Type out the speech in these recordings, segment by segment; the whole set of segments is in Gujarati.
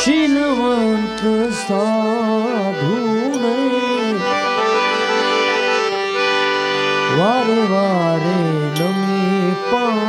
શીલવંત સાધુને વારે વારે નમી પાનબાઈ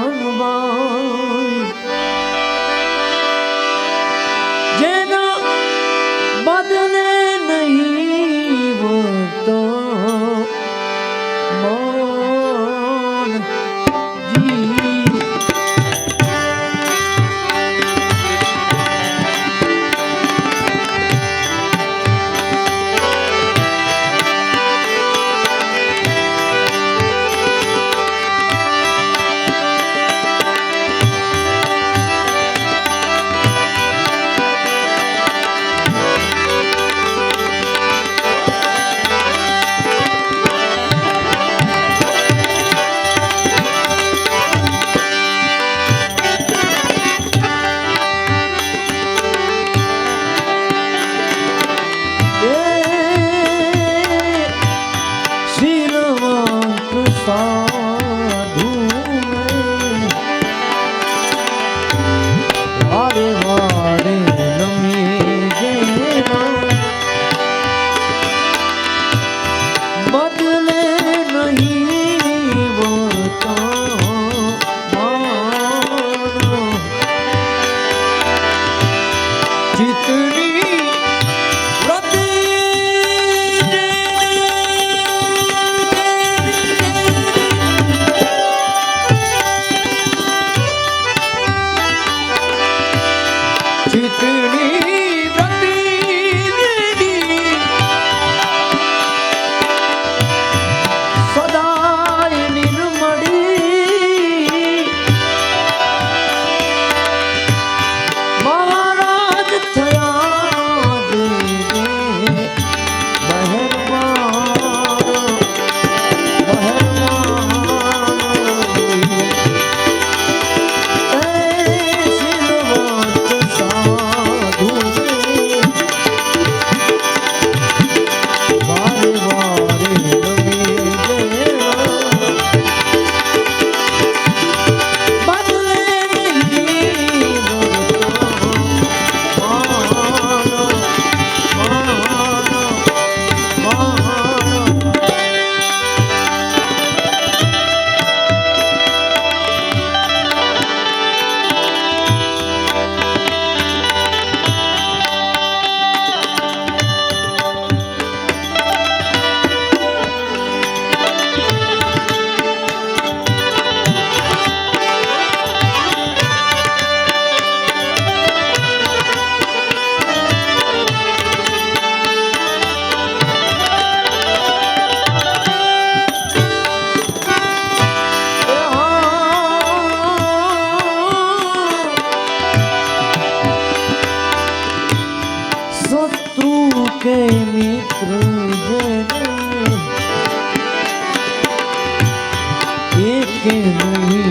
के नहीं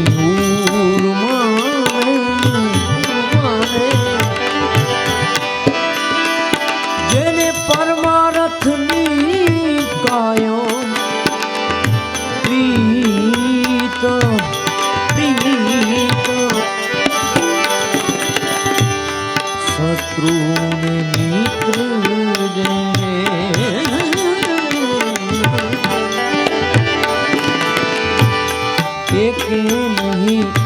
કે નહીં.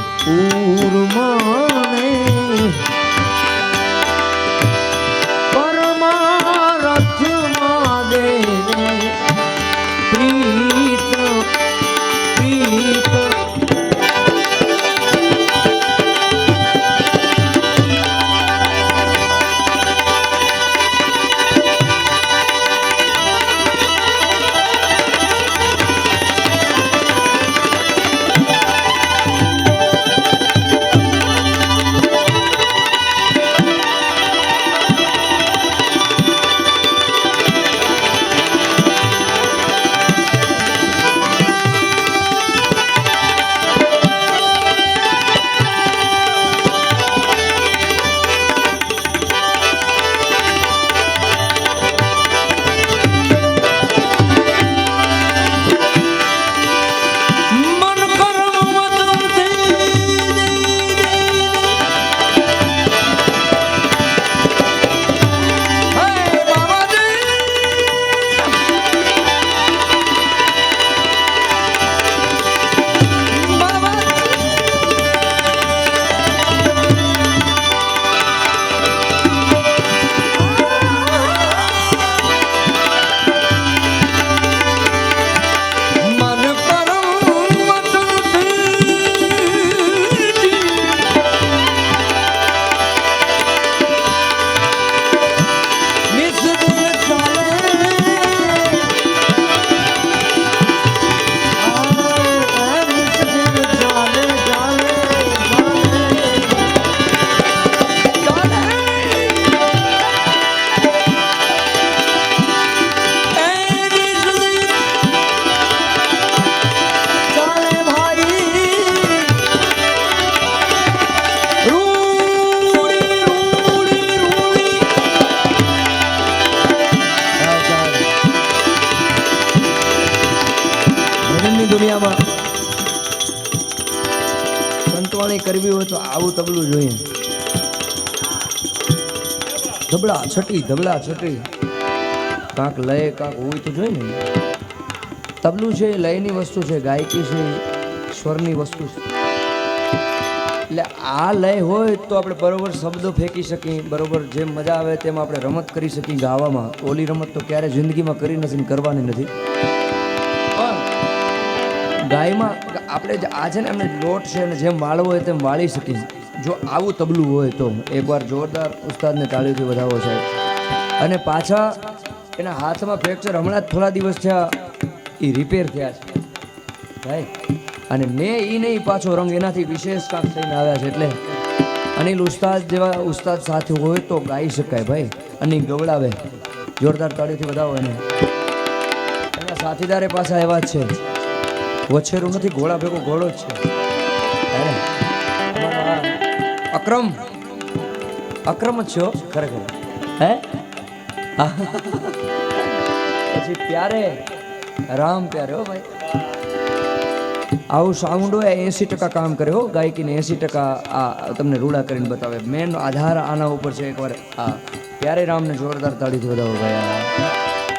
આવું તબલું જોઈએ ધબડા, છટી ધબડા, છટી. કાંક લય, કાંક હોય તો જોઈએ ને. તબલું છે, લયની વસ્તુ છે, ગાયકી છે, સ્વરની વસ્તુ છે. એટલે આ લય હોય તો આપણે બરોબર શબ્દો ફેંકી શકીએ, બરોબર જેમ મજા આવે તેમ આપણે રમત કરી શકીએ ગાવામાં. ઓલી રમત તો ક્યારે જિંદગીમાં કરી નથી કરવાની નથી. ગાયમાં આપણે આ છે ને એમને લોટ છે ને જેમ વાળવો હોય તેમ વાળી શકીએ જો આવું તબલું હોય તો એકવાર જોરદાર ઉસ્તાદને તાળીઓથી વધાવો સાહેબ. અને પાછા એના હાથમાં ફ્રેક્ચર હમણાં જ થોડા દિવસ થયા એ રિપેર થયા છે. ભાઈ, અને મેં એ નહીં પાછો રંગ એનાથી વિશેષ કાંક થઈને આવ્યા છે એટલે અનિલ ઉસ્તાદ જેવા ઉસ્તાદ સાથે હોય તો ગાઈ શકાય ભાઈ. અને ગવડાવે. જોરદાર તાળીઓથી વધાવો એને. એના સાથીદારે પાછા એવા જ છે. વછેરું નથી ઘોડા ભેગો ઘોડો જ છે. અક્રમ. અક્રમ જ છે? ખરેખર. હે? પછી પ્યારે? રામ પ્યારે, હો ભાઈ. આવું સાઉન્ડ હોય, એંસી ટકા કામ કરે, હો. ગાયકીને એંસી ટકા આ તમને રૂડા કરીને બતાવે. મેન આધાર આના ઉપર છે એકવાર. આ ત્યારે રામને જોરદાર તાળીથી વધાવો ભાઈ.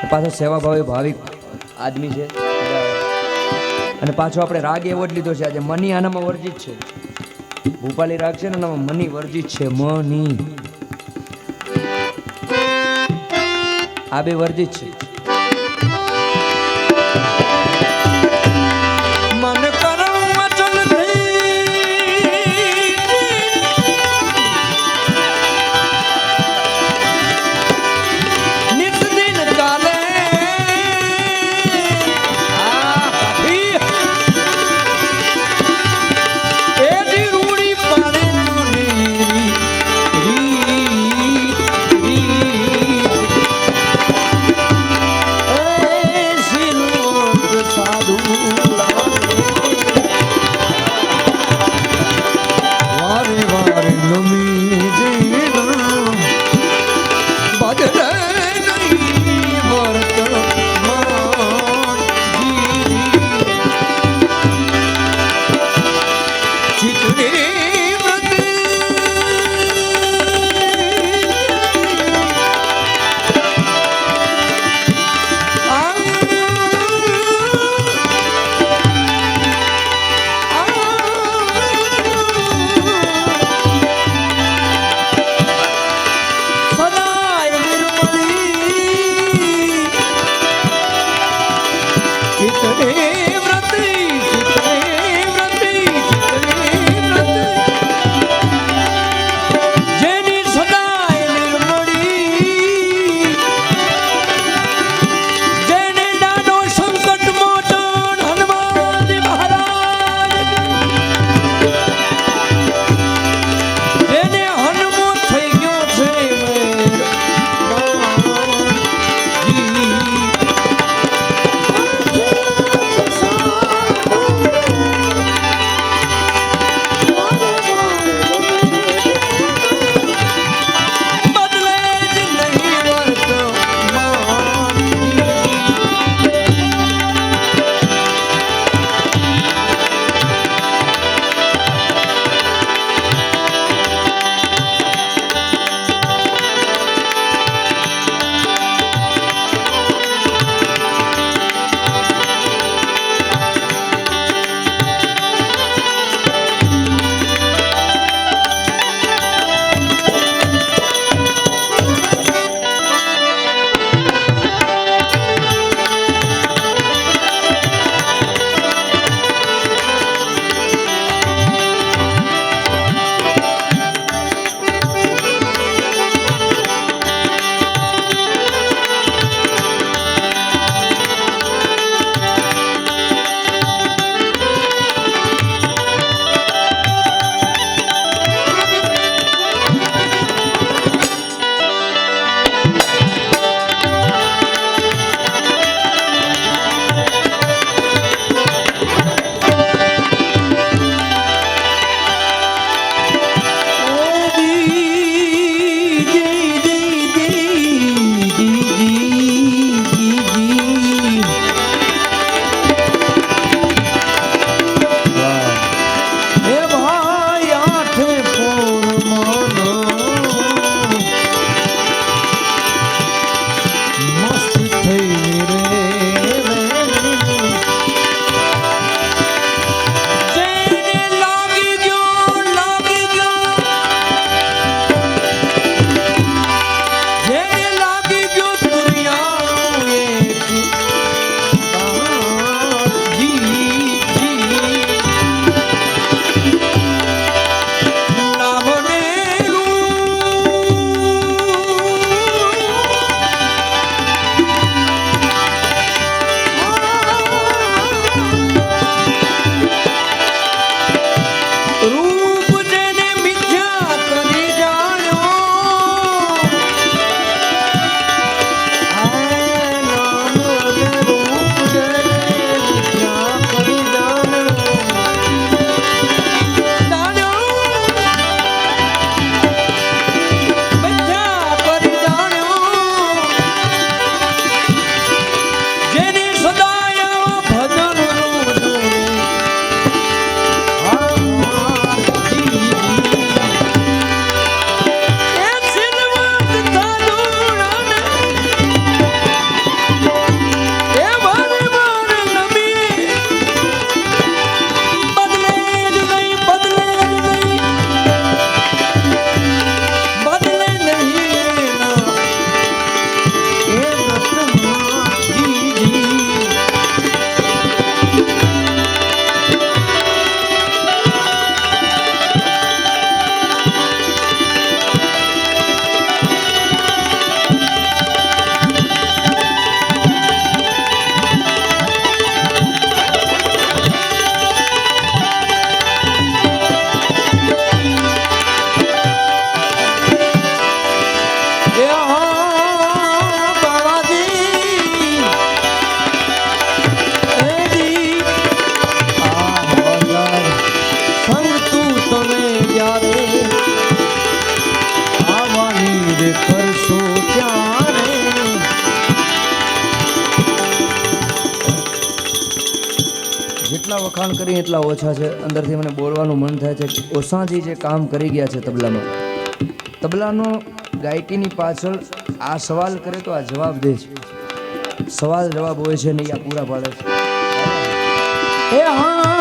પાછો સેવાભાવી, ભાવિક આદમી છે. અને પાછો આપણે રાગ એવો જ લીધો છે, આજે મની આનામાં વર્જિત છે. ભૂપાલી રાગ છે ને એનામાં મની વર્જિત છે, મની. આ બે વર્જિત છે. કરી એટલા ઓછા છે? અંદરથી મને બોલવાનું મન થાય છે. કે જે કામ કરી ગયા છે તબલામાં. તબલાનો ગાયકીની પાછળ આ સવાલ કરે તો આ જવાબ દે છે. સવાલ જવાબ હોય છે ને એ આ પૂરા પાડે છે. એ હા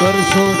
કરશો